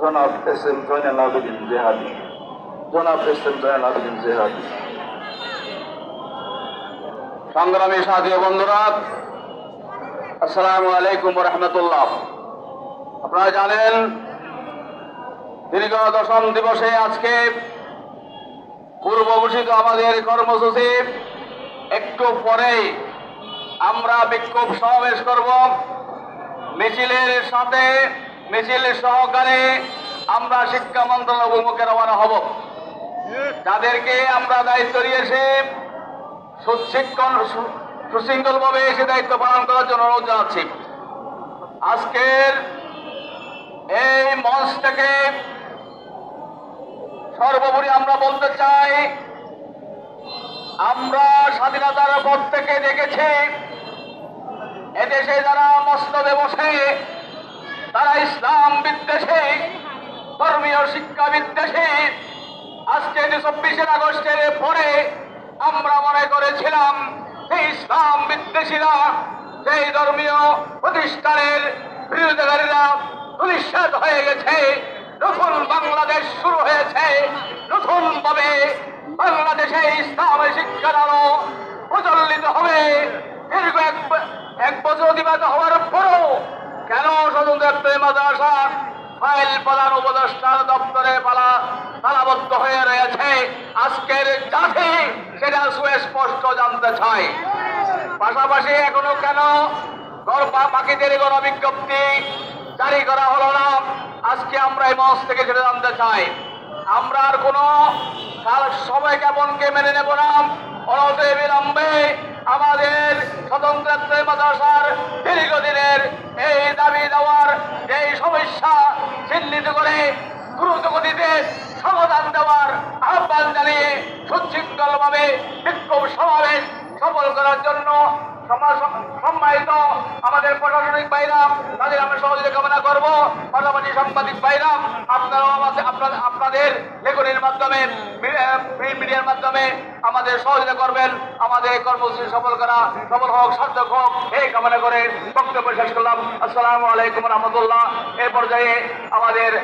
জনাব S M Joynal Abedin Jihadi জনাব S M Joynal Abedin Jihadi সংগ্রামী সাথী বন্ধুরা, আসসালামু আলাইকুম রহমতুল্লাহ। আপনারা জানেন, দীর্ঘ দশম দিবসে আজকে পূর্ব ঘোষিত আমাদের কর্মসূচি। একটু পরেই আমরা বিক্ষোভ সমাবেশ করব। মিছিলের সাথে মিছিল সহকারে আমরা শিক্ষা মন্ত্রণালয় অভিমুখে রওনা হব। যাদেরকে আমরা দায়িত্ব দিয়েছি, সুশিক্ষণ, সুশৃঙ্খলভাবে সে দায়িত্ব পালন করার জন্য অনুরোধ জানাচ্ছি। আজকের এই মঞ্চ থেকে সর্বোপরি আমরা বলতে চাই, আমরা স্বাধীনতার পর থেকে দেখেছি, এদেশে যারা মসনদে বসে তারা ইসলাম বিদ্বেষী, ধর্মীয় শিক্ষা বিদ্বেষী। আজকে যে চব্বিশে আগস্টের পরে আমরা মনে করেছিলাম ইসলাম বিদ্বেষীরা সেই ধর্মীয় প্রতিষ্ঠানের বিরোধিতাকারীরা নিঃশ্বাস হয়ে গেছে, নতুন বাংলাদেশ শুরু হয়েছে নতুন ভাবে বাংলাদেশে ইসলামের শিক্ষার আলো প্রচলিত হবে। দীর্ঘ এক বছর অতিবাহিত হওয়ার স্বতন্ত্র মাদ্রাসা, ফাইল প্রধান উপদেষ্টার দপ্তরে পালা তালাবদ্ধ হয়ে রয়েছে। আজকের জাতি সেটা সুস্পষ্ট জানতে চায়। পাশাপাশি এখনও কেন গড় পাখিদের গণ বিজ্ঞপ্তি জারি করা হলো না? আজকে আমরা এই মঞ্চ থেকে সেটা জানতে চাই। আমরা আর কোনো সময় কেমনকে মেনে নেব না। অনতে বিলম্বে আমাদের স্বতন্ত্র মাদ্রাসার দীর্ঘদিনের দ্রুত সমাধান দেওয়ার আহ্বান জানিয়ে সুশৃঙ্খলভাবে বিক্ষোভ সমাবেশ সফল করার জন্য সম্মানিত আমাদের প্রশাসনিক বাইরাম তাদের আমরা সহযোগিতা কামনা করব। পাশাপাশি সাংবাদিক বাইরাম আপনারাও আমাদের আপনাদের লেখনের মাধ্যমে প্রিন্ট মিডিয়ার মাধ্যমে আমাদের সহযোগিতা করবেন। আমাদের কর্মসূচি সফল করা, সফল হোক, সার্থক হোক, এই কামনা করে বক্তব্য শেষ করলাম। আসসালামু আলাইকুম রহমতুল্লাহ। এই পর্যায়ে আমাদের